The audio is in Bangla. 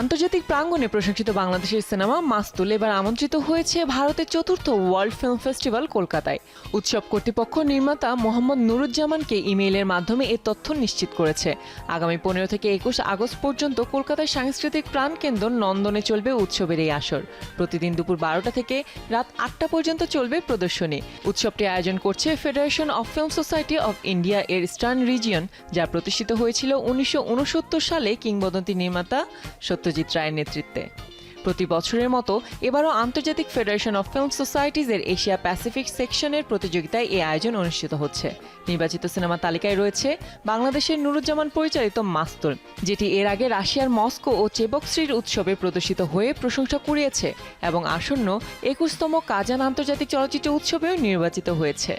আন্তর্জাতিক প্রাঙ্গণে প্রশংসিত বাংলাদেশের সিনেমা মাস্তুল এবার আমন্ত্রিত হয়েছে ভারতের চতুর্থ ওয়ার্ল্ড ফিল্ম ফেস্টিভ্যাল কলকাতায়। উৎসব কর্তৃপক্ষ নির্মাতা মোহাম্মদ নুরুজ্জামানকে ইমেইলের মাধ্যমে এ তথ্য নিশ্চিত করেছে। আগামী পনেরো থেকে একুশ আগস্ট পর্যন্ত কলকাতার সাংস্কৃতিক প্রাণকেন্দ্র নন্দনে চলবে উৎসবের এই আসর। প্রতিদিন দুপুর বারোটা থেকে রাত আটটা পর্যন্ত চলবে প্রদর্শনী। উৎসবটি আয়োজন করছে federation of film society of India এর স্টার্ন রিজিয়ন যা প্রতিষ্ঠিত হয়েছিল উনিশশো উনসত্তর সালে। কিংবদন্তি নির্মাতা সত্যজিৎ রায়ের নেতৃত্বে। প্রতি বছরের মতো এবারও আন্তর্জাতিক ফেডারেশন অফ ফিল্ম সোসাইটিজ এর এশিয়া প্যাসিফিক সেকশনের প্রতিযোগিতায় এই আয়োজন অনুষ্ঠিত হচ্ছে। নির্বাচিত সিনেমা তালিকায় রয়েছে বাংলাদেশের নুরুজ্জামান পরিচালিত মাস্তুল, যেটি এর আগে রাশিয়ার মস্কো ও চেবকশ্রীর উৎসবে প্রদর্শিত হয়ে প্রশংসা কুড়িয়েছে এবং আসন্ন একুশতম কাজান আন্তর্জাতিক চলচ্চিত্র উৎসবেও নির্বাচিত হয়েছে।